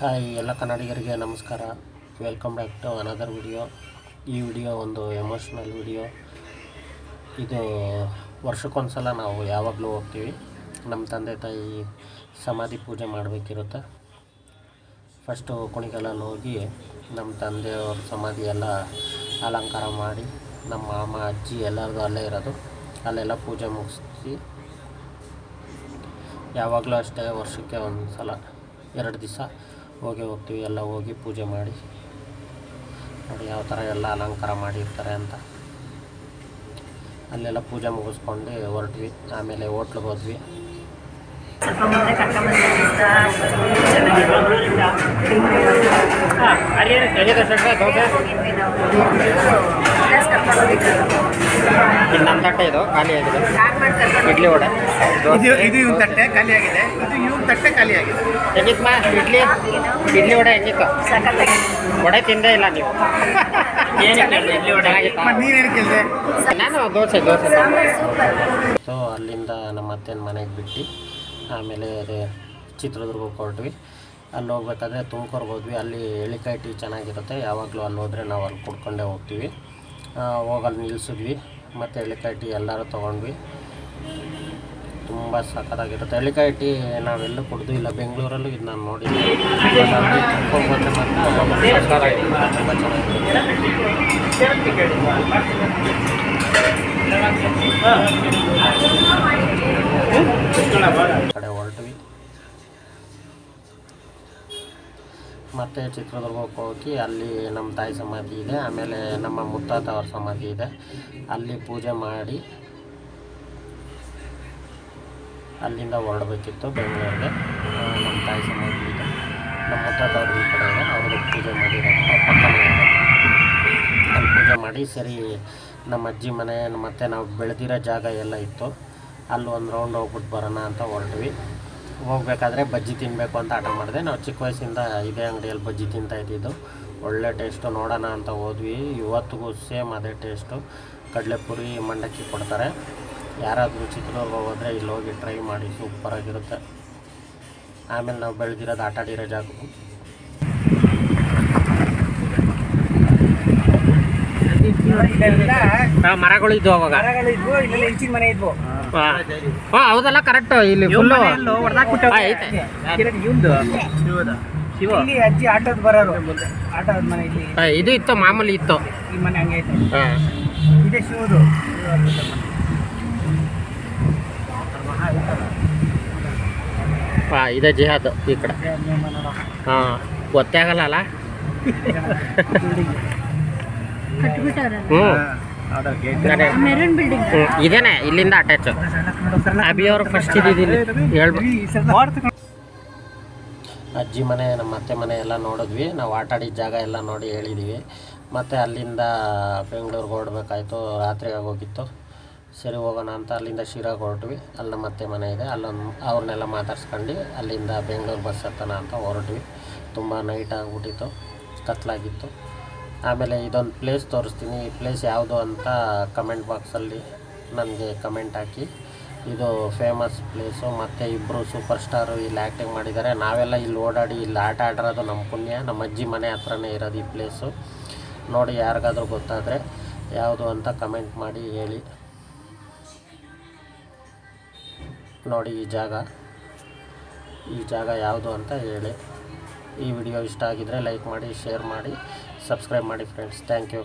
Hi, ಎಲ್ಲ ಕನ್ನಡಿಗರಿಗೆ ನಮಸ್ಕಾರ. Welcome back to another video ಈ ವಿಡಿಯೋ ಒಂದು ಎಮೋಷ್ನಲ್ ವಿಡಿಯೋ ಇದು ವರ್ಷಕ್ಕೊಂದ್ಸಲ ನಾವು ಯಾವಾಗಲೂ ಹೋಗ್ತೀವಿ. ನಮ್ಮ ತಂದೆ ತಾಯಿ ಸಮಾಧಿ ಪೂಜೆ ಮಾಡಬೇಕಿರುತ್ತೆ. ಫಸ್ಟು ಕುಣಿಗಲಲ್ಲಿ ಹೋಗಿ ನಮ್ಮ ತಂದೆಯವ್ರ ಸಮಾಧಿ ಎಲ್ಲ ಅಲಂಕಾರ ಮಾಡಿ, ನಮ್ಮ ಮಾಮ, ಅಜ್ಜಿ ಎಲ್ಲರದು ಅಲ್ಲೇ ಇರೋದು. ಅಲ್ಲೆಲ್ಲ ಪೂಜೆ ಮುಗಿಸಿ, ಯಾವಾಗಲೂ ಅಷ್ಟೇ ವರ್ಷಕ್ಕೆ ಒಂದು ಸಲ ಎರಡು ದಿವಸ ಹೋಗಿ ಹೋಗ್ತೀವಿ ಎಲ್ಲ ಹೋಗಿ ಪೂಜೆ ಮಾಡಿ. ನೋಡಿ ಯಾವ ಥರ ಎಲ್ಲ ಅಲಂಕಾರ ಮಾಡಿರ್ತಾರೆ ಅಂತ. ಅಲ್ಲೆಲ್ಲ ಪೂಜೆ ಮುಗಿಸ್ಕೊಂಡು ಹೊರಟ್ವಿ ಆಮೇಲೆ ಹೋಟ್ಲಿಗೆ ಹೋದ್ವಿ. ಕರ್ಕೊಂಡು ಹೋಗಿದ್ರು ನಮ್ಮ ತಟ್ಟೆ ಇದು ಖಾಲಿ ಆಗಿದೆ. ಯಾಕೆ ಮಾಡಿ ಕರ್ಕೊಂಡು ಇಡ್ಲಿ ವಡೆ. ಇದು ಇದು ಖಾಲಿಯಾಗಿದೆ ತಟ್ಟೆ ಖಾಲಿ ಆಗಿದೆ. ಇದು ಇವ್ನ ತಟ್ಟೆ ಖಾಲಿ ಆಗಿದೆ. ಹೆಂಗಿತ್ತು ಇಡ್ಲಿ? ಇಡ್ಲಿ ವಡೆ ಹೆಂಗಿತ್ತು? ಸಖತ್ತಾಗಿ ವಡೆ ತಿಂದೇ ಇಲ್ಲ ನೀವು. ಇಡ್ಲಿ ವಡೆ ಮತ್ತೆ ನೀನೇನು ಕೇಳಿದೆ? ನಾನು ದೋಸೆ ದೋಸೆ. ಸಾಂಬಾರು ಸೊ ಅಲ್ಲಿಂದ ನಮ್ಮ ಅತ್ತೆನ ಮನೆಗೆ ಬಿಟ್ಟು. ಆಮೇಲೆ ಅದೇ ಚಿತ್ರದುರ್ಗಕ್ಕೆ ಹೊರಟ್ವಿ. ಅಲ್ಲಿ ಹೋಗ್ಬೇಕಾದ್ರೆ ತುಮಕೂರ್ಗೆ ಹೋದ್ವಿ. ಅಲ್ಲಿ ಎಳಿಕಾಯಿ ಟೀ ಚೆನ್ನಾಗಿರುತ್ತೆ. ಯಾವಾಗಲೂ ಅಲ್ಲಿ ಹೋದರೆ ನಾವು ಅಲ್ಲಿ ಕುಡ್ಕೊಂಡೇ ಹೋಗ್ತೀವಿ. ಹೋಗಲ್ಲಿ ನಿಲ್ಲಿಸಿದ್ವಿ ಮತ್ತು ಎಳಿಕಾಯಿ ಟೀ ಎಲ್ಲರೂ ತೊಗೊಂಡ್ವಿ ತುಂಬ ಸಖತ್ತಾಗಿರುತ್ತೆ ಎಳಿಕಾಯಿ ಟೀ ನಾವೆಲ್ಲೂ ಕುಡ್ದು ಇಲ್ಲ ಬೆಂಗಳೂರಲ್ಲೂ ಇದು ನಾನು ನೋಡಿದ್ದೆ ತುಂಬ ಕಡೆ ಹೊರಟ್ವಿ ಮತ್ತು ಚಿತ್ರದುರ್ಗಕ್ಕೆ ಹೋಗಿ ಅಲ್ಲಿ ನಮ್ಮ ತಾಯಿ ಸಮಾಧಿ ಇದೆ, ಆಮೇಲೆ ನಮ್ಮ ಮುತ್ತಾತ ಅವ್ರ ಸಮಾಧಿ ಇದೆ. ಅಲ್ಲಿ ಪೂಜೆ ಮಾಡಿ ಅಲ್ಲಿಂದ ಹೊರಡಬೇಕಿತ್ತು ಬೆಂಗಳೂರಿಗೆ. ನಮ್ಮ ತಾಯಿ ಸಮಾಧಿ ಇದೆ. ನಮ್ಮ ಮುತ್ತಾತವ್ರ ಈ ಕಡೆ ಇದೆ, ಅವ್ರಿಗೆ ಪೂಜೆ ಮಾಡಿದ್ದಾರೆ. ಅಲ್ಲಿ ಪೂಜೆ ಮಾಡಿ ಸರಿ, ನಮ್ಮ ಅಜ್ಜಿ ಮನೆ ಮತ್ತು ನಾವು ಬೆಳೆದಿರೋ ಜಾಗ ಎಲ್ಲ ಇತ್ತು. ಅಲ್ಲಿ ಒಂದು ರೌಂಡ್ ಹೋಗ್ಬಿಟ್ಟು ಬರೋಣ ಅಂತ ಹೊರಟ್ವಿ. ಹೋಗ್ಬೇಕಾದ್ರೆ ಬಜ್ಜಿ ತಿನ್ನಬೇಕು ಅಂತ ಆಟ ಮಾಡಿದೆ. ನಾವು ಚಿಕ್ಕ ವಯಸ್ಸಿಂದ ಇದೇ ಅಂಗಡಿಯಲ್ಲಿ ಬಜ್ಜಿ ತಿಂತಾ ಇದ್ದಿದ್ದು. ಒಳ್ಳೆ ಟೇಸ್ಟು ನೋಡೋಣ ಅಂತ ಹೋದ್ವಿ. ಇವತ್ತಿಗೂ ಸೇಮ್ ಅದೇ ಟೇಸ್ಟು ಕಡಲೆಪುರಿ ಮಂಡಕ್ಕಿ ಕೊಡ್ತಾರೆ. ಯಾರಾದರೂ ಚಿತ್ರದುರ್ಗ ಹೋದರೆ ಇಲ್ಲಿ ಹೋಗಿ ಟ್ರೈ ಮಾಡಿ ಸೂಪರಾಗಿರುತ್ತೆ ಆಮೇಲೆ ನಾವು ಬೆಳೆದಿರೋದು ಆಟ ಆಡಿರೋ ಜಾಗ ಮರಗಳು ಇದ್ವು ಅವಾಗ. ಮರಗಳು ಇದ್ವು ಇಲ್ಲೆಲ್ಲ ಹೆಂಚಿನ ಮನೆ ಇದ್ವು. ಹಾಂ. ಹೌದಲ್ಲ ಕರೆಕ್ಟ್ ಇಲ್ಲಿ ಫುಲ್ಲು ಇವಂದು ಇಲ್ಲಿ ಅಜ್ಜಿ ಆಟೋದ್ ಬರೋರು. ಆಟೋದ ಮನೆ ಇಲ್ಲಿ. ಇದು ಇತ್ತು ಮಾಮೂಲಿ ಇತ್ತು. ಈ ಮನೆ ಹಂಗೆ ಐತೆ. ಹಾಂ. ಇದೇ ಶಿವದು. ಹಾಂ ಇದೆ ಜಿಹಾದ್ ಈ ಕಡೆ. ಹಾಂ ಗೊತ್ತೇ ಆಗಲ್ಲ ಅಲ್ಲ? ಹ್ಮ್. ಹ್ಞೂ ಇದೇನೆ ಇಲ್ಲಿಂದ ಅಟ್ಯಾಚ್ ಅಭಿಯವರು ಫಸ್ಟ್ ಇದ್ದಿದ್ದಿಲ್ಲ ಹೇಳ್ಬೇಕು ಅಜ್ಜಿ ಮನೆ ನಮ್ಮ ಅತ್ತೆ ಮನೆ ಎಲ್ಲ ನೋಡಿದ್ವಿ. ನಾವು ಆಟ ಆಡಿದ ಜಾಗ ಎಲ್ಲ ನೋಡಿ ಹೇಳಿದ್ವಿ. ಮತ್ತು ಅಲ್ಲಿಂದ ಬೆಂಗಳೂರಿಗೆ ಹೊರಡ್ಬೇಕಾಯ್ತು ರಾತ್ರಿ ಆಗೋಗಿತ್ತು ಸರಿ ಹೋಗೋಣ ಅಂತ ಅಲ್ಲಿಂದ ಶಿರಾಗೆ ಹೊರಟ್ವಿ. ಅಲ್ಲಿ ನಮ್ಮ ಅತ್ತೆ ಮನೆ ಇದೆ. ಅಲ್ಲೊಂದು ಅವ್ರನ್ನೆಲ್ಲ ಮಾತಾಡ್ಸ್ಕೊಂಡು ಅಲ್ಲಿಂದ ಬೆಂಗಳೂರು ಬಸ್ ಹತ್ತನ ಅಂತ ಹೊರಟ್ವಿ. ತುಂಬ ನೈಟ್ ಆಗಿಬಿಟ್ಟಿತ್ತು ಕತ್ಲಾಗಿತ್ತು. ಆಮೇಲೆ ಇದೊಂದು ಪ್ಲೇಸ್ ತೋರಿಸ್ತೀನಿ. ಈ ಪ್ಲೇಸ್ ಯಾವುದು ಅಂತ ಕಮೆಂಟ್ ಬಾಕ್ಸಲ್ಲಿ ನನಗೆ ಕಮೆಂಟ್ ಹಾಕಿ. ಇದು ಫೇಮಸ್ ಪ್ಲೇಸು ಮತ್ತು ಇಬ್ಬರು ಸೂಪರ್ ಸ್ಟಾರು ಇಲ್ಲಿ ಆ್ಯಕ್ಟಿಂಗ್ ಮಾಡಿದ್ದಾರೆ. ನಾವೆಲ್ಲ ಇಲ್ಲಿ ಓಡಾಡಿ ಇಲ್ಲಿ ಆಟ ಆಡಿರೋದು ನಮ್ಮ ಪುಣ್ಯ. ನಮ್ಮ ಅಜ್ಜಿ ಮನೆ ಹತ್ರನೇ ಇರೋದು ಈ ಪ್ಲೇಸು ನೋಡಿ ಯಾರಿಗಾದ್ರೂ ಗೊತ್ತಾದರೆ ಯಾವುದು ಅಂತ ಕಮೆಂಟ್ ಮಾಡಿ ಹೇಳಿ. ನೋಡಿ ಈ ಜಾಗ. ಈ ಜಾಗ ಯಾವುದು ಅಂತ ಹೇಳಿ. ಈ ವಿಡಿಯೋ ಇಷ್ಟ ಆಗಿದ್ದರೆ ಲೈಕ್ ಮಾಡಿ ಶೇರ್ ಮಾಡಿ. ಸಬ್ಸ್ಕ್ರೈಬ್ ಮಾಡಿ ಫ್ರೆಂಡ್ಸ್ ಥ್ಯಾಂಕ್ ಯು